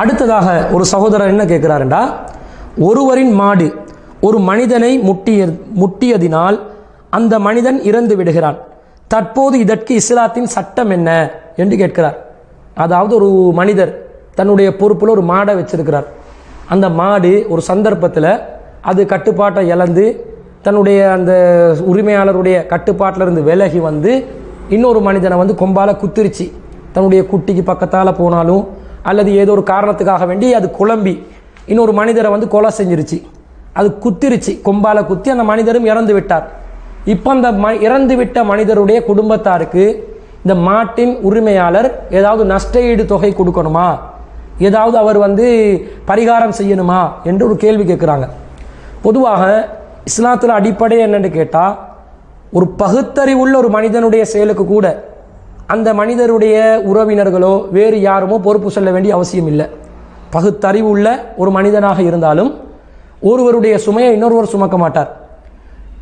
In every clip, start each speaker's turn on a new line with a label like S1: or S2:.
S1: அடுத்ததாக ஒரு சகோதரர் என்ன கேட்கிறாருண்டா? ஒருவரின் மாடு ஒரு மனிதனை முட்டிய முட்டியதினால் அந்த மனிதன் இறந்து விடுகிறான். தற்போது இதற்கு இஸ்லாத்தின் சட்டம் என்ன? என்று கேட்கிறார். அதாவது ஒரு மனிதர் தன்னுடைய பொறுப்பில் ஒரு மாடை வச்சிருக்கிறார். அந்த மாடு ஒரு சந்தர்ப்பத்தில் அது கட்டுப்பாட்டை இழந்து தன்னுடைய அந்த உரிமையாளருடைய கட்டுப்பாட்டில் இருந்து விலகி வந்து இன்னொரு மனிதனை வந்து கொம்பால குத்திருச்சு. தன்னுடைய குட்டிக்கு பக்கத்தால் போனாலும் அல்லது ஏதோ ஒரு காரணத்துக்காக வேண்டி அது குழம்பி இன்னொரு மனிதரை வந்து கொலை செஞ்சிருச்சு. அது குத்திருச்சு. கொம்பால குத்தி அந்த மனிதரும் இறந்து விட்டார். இப்போ அந்த ம இறந்து விட்ட மனிதருடைய குடும்பத்தாருக்கு இந்த மாட்டின் உரிமையாளர் ஏதாவது நஷ்டஈடு தொகை கொடுக்கணுமா? ஏதாவது அவர் வந்து பரிகாரம் செய்யணுமா? என்று ஒரு கேள்வி கேட்குறாங்க பொதுவாக இஸ்லாத்தில் அடிப்படை என்னென்னு கேட்டால் ஒரு பகுத்தறிவுள்ள ஒரு மனிதனுடைய செயலுக்கு கூட அந்த மனிதருடைய உறவினர்களோ வேறு யாருமோ பொறுப்பு சொல்ல வேண்டிய அவசியம் இல்லை. பகுத்தறிவு உள்ள ஒரு மனிதனாக இருந்தாலும் ஒருவருடைய சுமையை இன்னொருவர் சுமக்க மாட்டார்.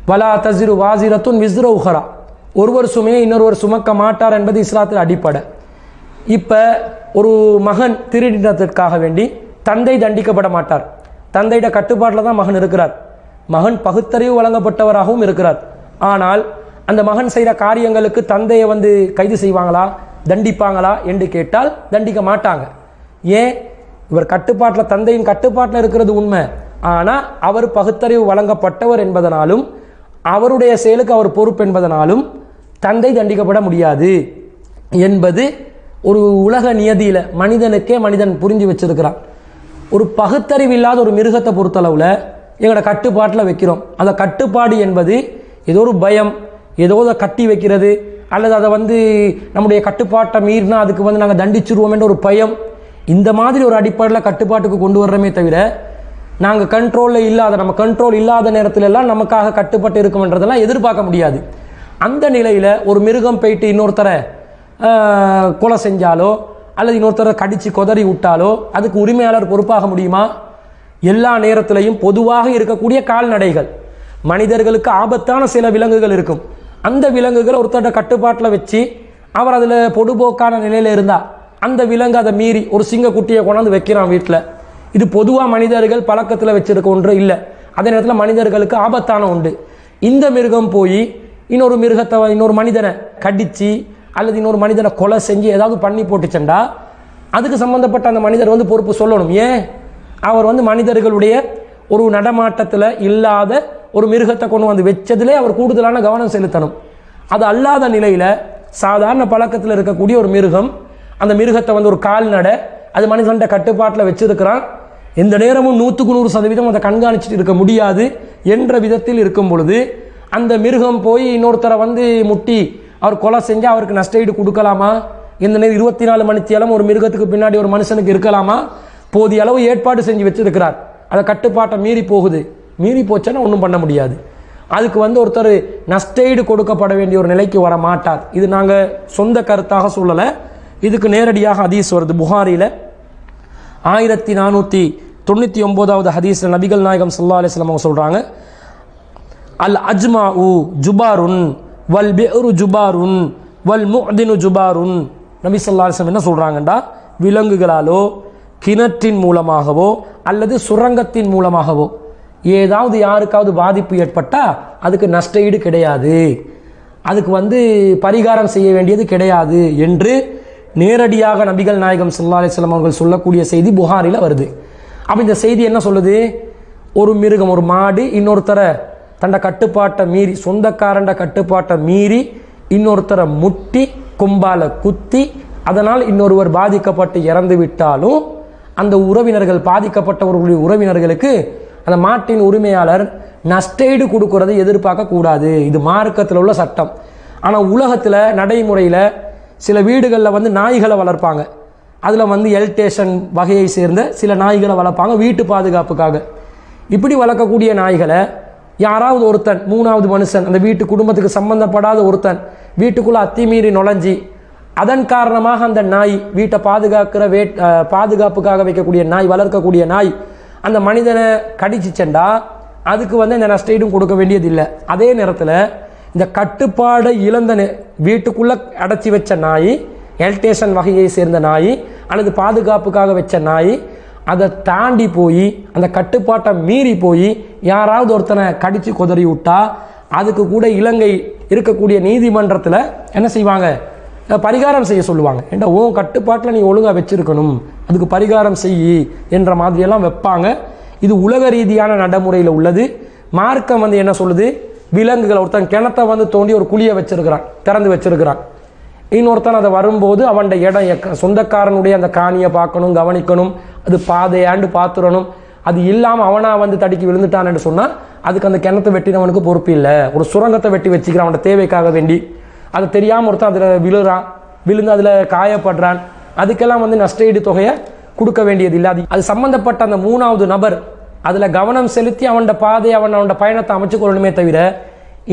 S1: வலா தசிரு வாசிரத்துன் விஸ்ர உஹரா. ஒருவர் சுமையை இன்னொருவர் சுமக்க மாட்டார் என்பது இஸ்லாத்தில் அடிப்படை. இப்போ ஒரு மகன் திருடினத்திற்காக வேண்டி தந்தை தண்டிக்கப்பட மாட்டார். தந்தையிட கட்டுப்பாட்டில் தான் மகன் இருக்கிறார். மகன் பகுத்தறிவு வழங்கப்பட்டவராகவும் இருக்கிறார். ஆனால் அந்த மகன் செய்கிற காரியங்களுக்கு தந்தையை வந்து கைது செய்வாங்களா? தண்டிப்பாங்களா? என்று கேட்டால் தண்டிக்க மாட்டாங்க. ஏன்? இவர் கட்டுப்பாட்டில் தந்தையின் கட்டுப்பாட்டில் இருக்கிறது உண்மை. ஆனால் அவர் பகுத்தறிவு வழங்கப்பட்டவர் என்பதனாலும் அவருடைய செயலுக்கு அவர் பொறுப்பு என்பதனாலும் தந்தை தண்டிக்கப்பட முடியாது என்பது ஒரு உலக நியதியில் மனிதனுக்கே மனிதன் புரிஞ்சு வச்சிருக்கிறான். ஒரு பகுத்தறிவு இல்லாத ஒரு மிருகத்தை பொறுத்தளவில் எங்களோட கட்டுப்பாட்டில் வைக்கிறோம். அந்த கட்டுப்பாடு என்பது ஏதோ ஒரு பயம் ஏதோ அதை கட்டி வைக்கிறது அல்லது அதை வந்து நம்முடைய கட்டுப்பாட்டை மீறினா அதுக்கு வந்து நாங்கள் தண்டிச்சிருவோம் என்ற ஒரு பயம் இந்த மாதிரி ஒரு அடிப்படையில் கட்டுப்பாட்டுக்கு கொண்டு வர்றோமே தவிர நாங்கள் கண்ட்ரோலில் இல்லாத நம்ம கண்ட்ரோல் இல்லாத நேரத்திலெல்லாம் நமக்காக கட்டுப்பட்டு இருக்கும்ன்றதெல்லாம் எதிர்பார்க்க முடியாது. அந்த நிலையில் ஒரு மிருகம் போயிட்டு இன்னொருத்தரை கொலை செஞ்சாலோ அல்லது இன்னொருத்தரை கடித்து கொதறி விட்டாலோ அதுக்கு உரிமையாளர் பொறுப்பாக முடியுமா? எல்லா நேரத்திலையும் பொதுவாக இருக்கக்கூடிய கால்நடைகள். மனிதர்களுக்கு ஆபத்தான சில விலங்குகள் இருக்கும். அந்த விலங்குகள் ஒருத்தர்கிட்ட கட்டுப்பாட்டில் வச்சு அவர் அதில் பொடுபோக்கான நிலையில் இருந்தால் அந்த விலங்கு அதை மீறி ஒரு சிங்கக்குட்டியை கொண்டாந்து வைக்கிறான் வீட்டில். இது பொதுவாக மனிதர்கள் பழக்கத்தில் வச்சுருக்க ஒன்று இல்லை. அதே நேரத்தில் மனிதர்களுக்கு ஆபத்தான உண்டு இந்த மிருகம் போய் இன்னொரு மிருகத்தை இன்னொரு மனிதனை கடித்து அல்லது இன்னொரு மனிதனை கொலை செஞ்சு ஏதாவது பண்ணி போட்டுச்சண்டா அதுக்கு சம்மந்தப்பட்ட அந்த மனிதர் வந்து பொறுப்பு சொல்லணும். ஏன்? அவர் வந்து மனிதர்களுடைய ஒரு நடமாட்டத்தில் இல்லாத ஒரு மிருகத்தை கொண்டு வந்து வச்சதிலே அவர் கூடுதலான கவனம் செலுத்தணும். அது அல்லாத நிலையில் சாதாரண பழக்கத்தில் இருக்கக்கூடிய ஒரு மிருகம் அந்த மிருகத்தை வந்து ஒரு கால்நடை அது மனிதன்ட கட்டுப்பாட்டில் வச்சிருக்கிறான். எந்த நேரமும் நூற்றுக்கு நூறு சதவீதம் அதை கண்காணிச்சிட்டு இருக்க முடியாது என்ற விதத்தில் இருக்கும் பொழுது அந்த மிருகம் போய் இன்னொருத்தரை வந்து முட்டி அவர் கொலை செஞ்சு அவருக்கு நஷ்டஈடு கொடுக்கலாமா? இந்த நேரம் இருபத்தி நாலு மணித்தியாலும் ஒரு மிருகத்துக்கு பின்னாடி ஒரு மனுஷனுக்கு இருக்கலாமா? போதிய அளவு ஏற்பாடு செஞ்சு வச்சிருக்கிறார். அதை கட்டுப்பாட்டை மீறி போகுது. மீறி போச்சுன்னா ஒன்றும் பண்ண முடியாது. அதுக்கு வந்து ஒருத்தர் நஷ்டஈடு கொடுக்கப்பட வேண்டிய ஒரு நிலைக்கு வர மாட்டார். இது நாங்கள் சொந்த கருத்தாக சொல்லலை. இதுக்கு நேரடியாக ஹதீஸ் வருது புகாரியில் ஆயிரத்தி நானூற்றி தொண்ணூற்றி ஒம்போதாவது ஹதீஸில் நபிகள் நாயகம் சல்லா அலிஸ்லாம் அவங்க சொல்கிறாங்க அல் அஜ்மா உ ஜுபாருன் வல் பெரு ஜுபாருன் வல் முஅதினு ஜுபாருன். நபி சொல்லா அலிஸ்லாம் என்ன சொல்கிறாங்கண்டா விலங்குகளாலோ கிணற்றின் மூலமாகவோ அல்லது சுரங்கத்தின் மூலமாகவோ ஏதாவது யாருக்காவது பாதிப்பு ஏற்பட்டால் அதுக்கு நஷ்டஈடு கிடையாது. அதுக்கு வந்து பரிகாரம் செய்ய வேண்டியது கிடையாது என்று நேரடியாக நபிகள் நாயகம் சல்லா அலிஸ்லாம் அவர்கள் சொல்லக்கூடிய செய்தி புகாரில் வருது. அப்போ இந்த செய்தி என்ன சொல்லுது? ஒரு மிருகம் ஒரு மாடு இன்னொருத்தரை தண்ட கட்டுப்பாட்டை மீறி சொந்தக்காரண்ட கட்டுப்பாட்டை மீறி இன்னொருத்தரை முட்டி கும்பால குத்தி அதனால் இன்னொருவர் பாதிக்கப்பட்டு இறந்து விட்டாலும் அந்த உறவினர்கள் பாதிக்கப்பட்டவர்களுடைய உறவினர்களுக்கு அந்த மாட்டின் உரிமையாளர் நஷ்டஈடு கொடுக்கறதை எதிர்பார்க்க கூடாது. இது மார்க்கத்தில் உள்ள சட்டம். ஆனால் உலகத்தில் நடைமுறையில் சில வீடுகளில் வந்து நாய்களை வளர்ப்பாங்க. அதில் வந்து எல்டேஷன் வகையை சேர்ந்த சில நாய்களை வளர்ப்பாங்க வீட்டு பாதுகாப்புக்காக. இப்படி வளர்க்கக்கூடிய நாய்களை யாராவது ஒருத்தன் மூணாவது மனுஷன் அந்த வீட்டு குடும்பத்துக்கு சம்பந்தப்படாத ஒருத்தன் வீட்டுக்குள்ளே அத்திமீறி நுழைஞ்சி அதன் காரணமாக அந்த நாய் வீட்டை பாதுகாக்கிற வே பாதுகாப்புக்காக வைக்கக்கூடிய நாய் வளர்க்கக்கூடிய நாய் அந்த மனிதனை கடிச்சிச்சண்டா அதுக்கு வந்து இந்த நஷ்டஈடும் கொடுக்க வேண்டியதில்லை. அதே நேரத்தில் இந்த கட்டுப்பாடை இழந்த வீட்டுக்குள்ளே அடைச்சி வச்ச நாய் எல்டேஷன் வகையை சேர்ந்த நாய் அல்லது பாதுகாப்புக்காக வச்ச நாய் அதை தாண்டி போய் அந்த கட்டுப்பாட்டை மீறி போய் யாராவது ஒருத்தனை கடித்து குதறி விட்டா அதுக்கு கூட இலங்கை இருக்கக்கூடிய நீதிமன்றத்தில் என்ன செய்வாங்க? பரிகாரம் செய்ய சொல்லுவாங்க. ஏண்டா உன் கட்டுப்பாட்டில் நீ ஒழுங்காக வச்சிருக்கணும். அதுக்கு பரிகாரம் செய் என்ற மாதிரியெல்லாம் வைப்பாங்க. இது உலக ரீதியான நடைமுறையில் உள்ளது. மார்க்கம் வந்து என்ன சொல்லுது? விலங்குகள் ஒருத்தன் கிணத்தை வந்து தோண்டி ஒரு குழியை வச்சிருக்கிறான் திறந்து வச்சிருக்கிறான். இன்னொருத்தன் அதை வரும்போது அவன் இடம் எக்க- சொந்தக்காரனுடைய அந்த காணியை பார்க்கணும் கவனிக்கணும். அது பாதையாண்டு பார்த்துடணும். அது இல்லாமல் அவனா வந்து தடுக்கி விழுந்துட்டான்னு சொன்னால் அதுக்கு அந்த கிணத்தை வெட்டினவனுக்கு பொறுப்பு இல்லை. ஒரு சுரங்கத்தை வெட்டி வச்சுக்கிறான் அவனோட தேவைக்காக வேண்டி. அது தெரியாமல் ஒருத்தன் அதில் விழுறான் விழுந்து அதில் காயப்படுறான். அதுக்கெல்லாம் வந்து நஷ்டஈடு தொகையை கொடுக்க வேண்டியது இல்லை. அது அது சம்மந்தப்பட்ட அந்த மூணாவது நபர் அதில் கவனம் செலுத்தி அவனோட பாதை அவன் அவனோட பயணத்தை அமைச்சு கொள்ளணுமே தவிர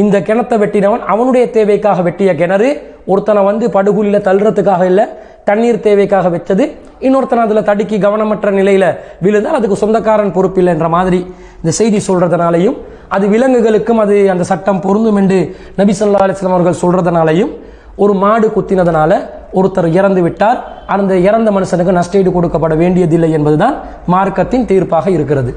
S1: இந்த கிணத்தை வெட்டினவன் அவனுடைய தேவைக்காக வெட்டிய கிணறு ஒருத்தனை வந்து படுகுழியில் தள்ளுறதுக்காக இல்லை தண்ணீர் தேவைக்காக வச்சது இன்னொருத்தனை அதில் தடுக்கி கவனமற்ற நிலையில் விழுந்தால் அதுக்கு சொந்தக்காரன் பொறுப்பில்லை என்ற மாதிரி இந்த செய்தி சொல்கிறதுனாலையும் அது விலங்குகளுக்கும் அது அந்த சட்டம் பொருந்தும் என்று நபி சொல்லா அலிஸ்லாம் அவர்கள் சொல்கிறதுனாலையும் ஒரு மாடு குத்தினதுனால ஒருத்தர் இறந்து விட்டார். அந்த இறந்த மனுஷனுக்கு நஷ்டஈடு கொடுக்கப்பட வேண்டியதில்லை என்பதுதான் மார்க்கத்தின் தீர்ப்பாக இருக்கிறது.